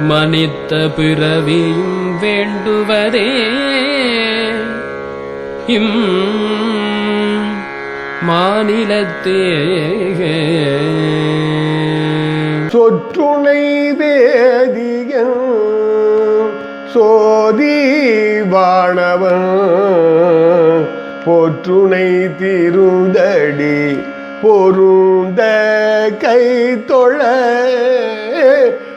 மனித்த பிறவியும் வேண்டுவதே. இம் மாநிலத்தே சொற்றுணை வேதியன் சோதி வாணவன் பொற்றுணை திருந்தடி பொருந்த கை தொழ.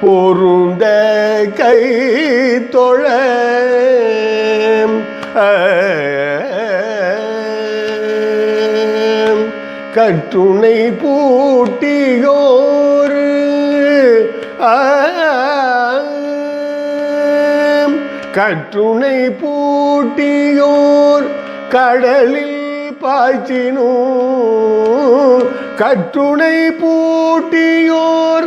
பொருந்த கை தொழ கற்றுணை பூட்டியோர் ஆம். கற்றுணை பூட்டியோர் கடலில் பாய்ச்சினோ கற்றுணை பூட்டியோர்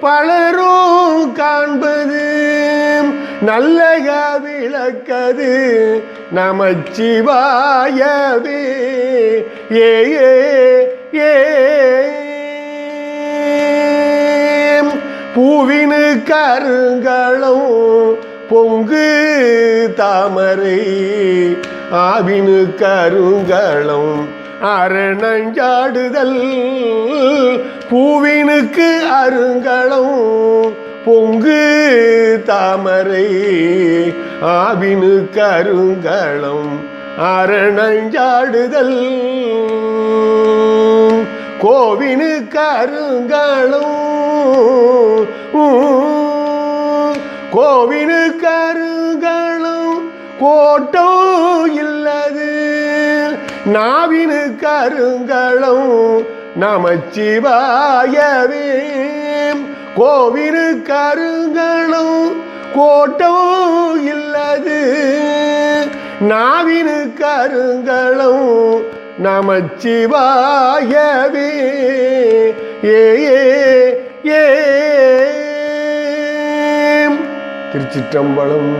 பலரும் காண்பது. நல்லக விளக்கது நமச்சிவாயவே. ஏ ஏ. பூவினு கருங்களும் பொங்கு தாமரை ஆவினு கருங்களும் அரணஞ்சாடுதல். பூவினுக்கு அருங்களம் பொங்கு தாமரை ஆவினுக்கு கருங்களம் அரணஞ்சாடுதல். கோவினுக்கு கருங்களும் கோவினுக்கு கருங்களும் கோட்டோ நாவினு கருங்களும் நமச்சிவாயவே கோவினு கருங்களும் கோட்டமும் இல்லது. நாவினு கருங்களும் நமச்சிவாயவே. ஏ ஏ. திருச்சிற்றம்பலம்.